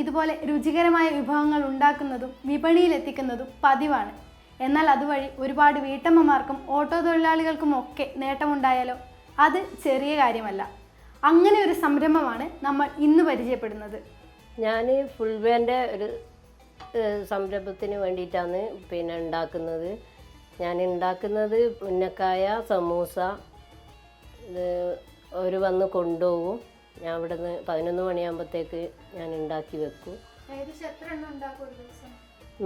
ഇതുപോലെ രുചികരമായ വിഭവങ്ങൾ ഉണ്ടാക്കുന്നതും വിപണിയിൽ എത്തിക്കുന്നതും പതിവാണ്. എന്നാൽ അതുവഴി ഒരുപാട് വീട്ടമ്മമാർക്കും ഓട്ടോ തൊഴിലാളികൾക്കും ഒക്കെ നേട്ടമുണ്ടായാലോ? അത് ചെറിയ കാര്യമല്ല. അങ്ങനെ ഒരു സംരംഭമാണ് നമ്മൾ ഇന്ന് പരിചയപ്പെടുന്നത്. ഞാൻ ഫുൾ വേന്റെ ഒരു സംരംഭത്തിന് വേണ്ടിയിട്ടാണ് പിന്നെ ഉണ്ടാക്കുന്നത്. ഞാൻ ഉണ്ടാക്കുന്നത് ഉന്നക്കായ സമൂസ അവർ വന്ന് കൊണ്ടുപോകും. ഞാൻ ഇവിടുന്ന് നിന്ന് പതിനൊന്ന് മണിയാകുമ്പോഴത്തേക്ക് ഞാൻ ഉണ്ടാക്കി വെക്കും.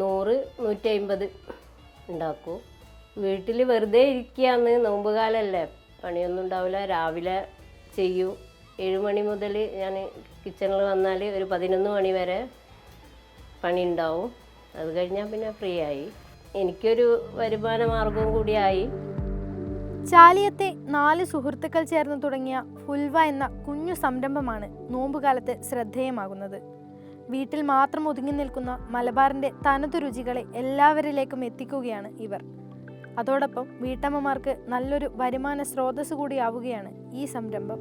നൂറ് നൂറ്റി അമ്പത് ഉണ്ടാക്കും വീട്ടിൽ വെറുതെ ഇരിക്കുകയാണ് നോമ്പ് കാലമല്ലേ പണിയൊന്നും ഉണ്ടാവില്ല രാവിലെ ചെയ്യും. ഏഴുമണി മുതൽ ഞാൻ കിച്ചണിൽ വന്നാൽ ഒരു പതിനൊന്ന് മണി വരെ പണി ഉണ്ടാവും. അത് കഴിഞ്ഞാൽ പിന്നെ ഫ്രീ ആയി. എനിക്കൊരു വരുമാന മാർഗവും കൂടിയായി ചാലിയത്തെ നാല് സുഹൃത്തുക്കൾ ചേർന്ന് തുടങ്ങിയ ഫുൽവ എന്ന കുഞ്ഞു സംരംഭമാണ് നോമ്പുകാലത്ത് ശ്രദ്ധേയമാകുന്നത്. വീട്ടിൽ മാത്രം ഒതുങ്ങി നിൽക്കുന്ന മലബാറിന്റെ തനതു രുചികളെ എല്ലാവരിലേക്കും എത്തിക്കുകയാണ് ഇവർ. അതോടൊപ്പം വീട്ടമ്മമാർക്ക് നല്ലൊരു വരുമാന സ്രോതസ് കൂടിയാവുകയാണ് ഈ സംരംഭം.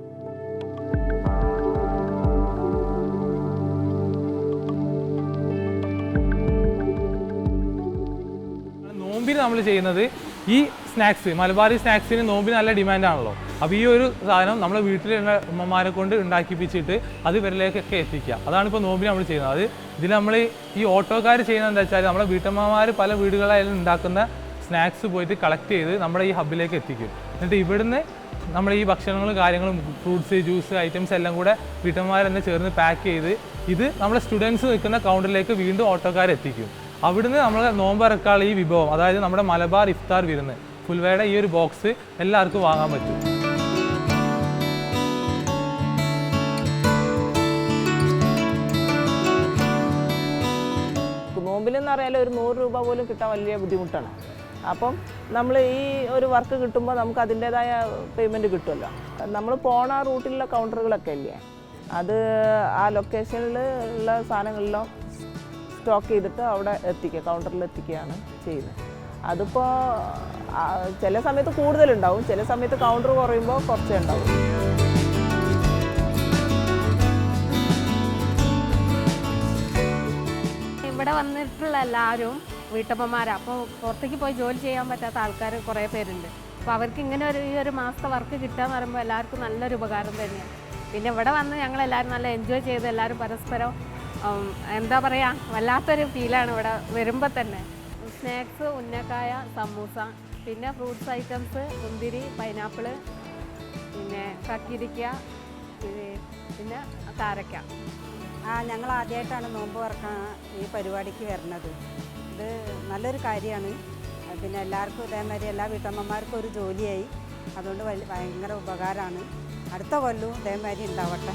നോമ്പിൽ നമ്മൾ ചെയ്യുന്നത് ഈ സ്നാക്സ് മലബാറി സ്നാക്സിന് നോമ്പിന് നല്ല ഡിമാൻഡാണല്ലോ. അപ്പോൾ ഈ ഒരു സാധനം നമ്മളെ വീട്ടിലുള്ള ഉമ്മമാരെ കൊണ്ട് ഉണ്ടാക്കിപ്പിച്ചിട്ട് അത് ഇവരിലേക്കൊക്കെ എത്തിക്കുക. അതാണ് ഇപ്പോൾ നോമ്പിന് നമ്മൾ ചെയ്യുന്നത്. അത് ഇതിൽ നമ്മൾ ഈ ഓട്ടോക്കാർ ചെയ്യുന്നത് എന്താ വെച്ചാൽ നമ്മുടെ വീട്ടമ്മമാർ പല വീടുകളായാലും ഉണ്ടാക്കുന്ന സ്നാക്സ് പോയിട്ട് കളക്ട് ചെയ്ത് നമ്മുടെ ഈ ഹബിലേക്ക് എത്തിക്കും. എന്നിട്ട് ഇവിടുന്ന് നമ്മൾ ഈ ഭക്ഷണങ്ങളും കാര്യങ്ങളും ഫ്രൂട്ട്സ് ജ്യൂസ് ഐറ്റംസ് എല്ലാം കൂടെ വീട്ടമ്മമാരെന്നെ ചേർന്ന് പാക്ക് ചെയ്ത് ഇത് നമ്മുടെ സ്റ്റുഡൻസ് നിൽക്കുന്ന കൗണ്ടറിലേക്ക് വീണ്ടും ഓട്ടോക്കാർ എത്തിക്കും. അവിടുന്ന് നമ്മൾ നോമ്പറക്കാൾ ഈ വിഭവം അതായത് നമ്മുടെ മലബാർ ഇഫ്താർ വിരുന്ന് ഫുൽവയുടെ ഈ ഒരു ബോക്സ് എല്ലാവർക്കും വാങ്ങാൻ പറ്റും. നോമ്പിലെന്ന് അറിയാലോ ഒരു നൂറ് രൂപ പോലും കിട്ടാൻ വലിയ ബുദ്ധിമുട്ടാണ്. അപ്പം നമ്മൾ ഈ ഒരു വർക്ക് കിട്ടുമ്പോൾ നമുക്ക് അതിന്റേതായ പേയ്മെന്റ് കിട്ടുമല്ലോ. നമ്മൾ പോണ റൂട്ടിലുള്ള കൗണ്ടറുകളൊക്കെ ഇല്ലേ? അത് ആ ലൊക്കേഷനിൽ ഉള്ള സാധനങ്ങളെല്ലാം സ്റ്റോക്ക് ചെയ്തിട്ട് അവിടെ എത്തിക്കുക കൗണ്ടറിൽ എത്തിക്കുകയാണ് ചെയ്യുന്നത്. അതിപ്പോൾ ചില സമയത്ത് കൂടുതലുണ്ടാവും ചില സമയത്ത് കൗണ്ടർ കുറയുമ്പോൾ കുറച്ചേ ഉണ്ടാവും ഇവിടെ വന്നിട്ടുള്ള എല്ലാവരും വീട്ടമ്മമാരാണ് അപ്പോൾ പുറത്തേക്ക് പോയി ജോലി ചെയ്യാൻ പറ്റാത്ത ആൾക്കാർ കുറേ പേരുണ്ട്. അപ്പോൾ അവർക്ക് ഇങ്ങനെ ഒരു ഈ ഒരു മാസത്തെ വർക്ക് കിട്ടുക എന്ന് പറയുമ്പോൾ എല്ലാവർക്കും നല്ലൊരു ഉപകാരം തന്നെയാണ്. പിന്നെ ഇവിടെ വന്ന് ഞങ്ങൾ എല്ലാവരും നല്ല എൻജോയ് ചെയ്ത് എല്ലാവരും പരസ്പരം എന്താ പറയുക വല്ലാത്തൊരു ഫീലാണ് ഇവിടെ വരുമ്പോൾ തന്നെ. സ്നാക്സ് ഉന്നക്കായ സമൂസ പിന്നെ ഫ്രൂട്ട്സ് ഐറ്റംസ് മുന്തിരി പൈനാപ്പിൾ പിന്നെ കക്കിരിക്ക പിന്നെ- പിന്നെ കാരക്ക. ആ ഞങ്ങൾ ആദ്യമായിട്ടാണ് നോമ്പ് തുറക്കാൻ ഈ പരിപാടിക്ക് വരുന്നത്. ഇത് നല്ലൊരു കാര്യമാണ് പിന്നെ എല്ലാവർക്കും ഇതേമാതിരി എല്ലാ വീട്ടമ്മമാർക്കും ഒരു ജോലിയായി. അതുകൊണ്ട് വലിയ ഭയങ്കര ഉപകാരമാണ് അടുത്ത കൊല്ലവും ഇതേമാതിരി ഉണ്ടാവട്ടെ.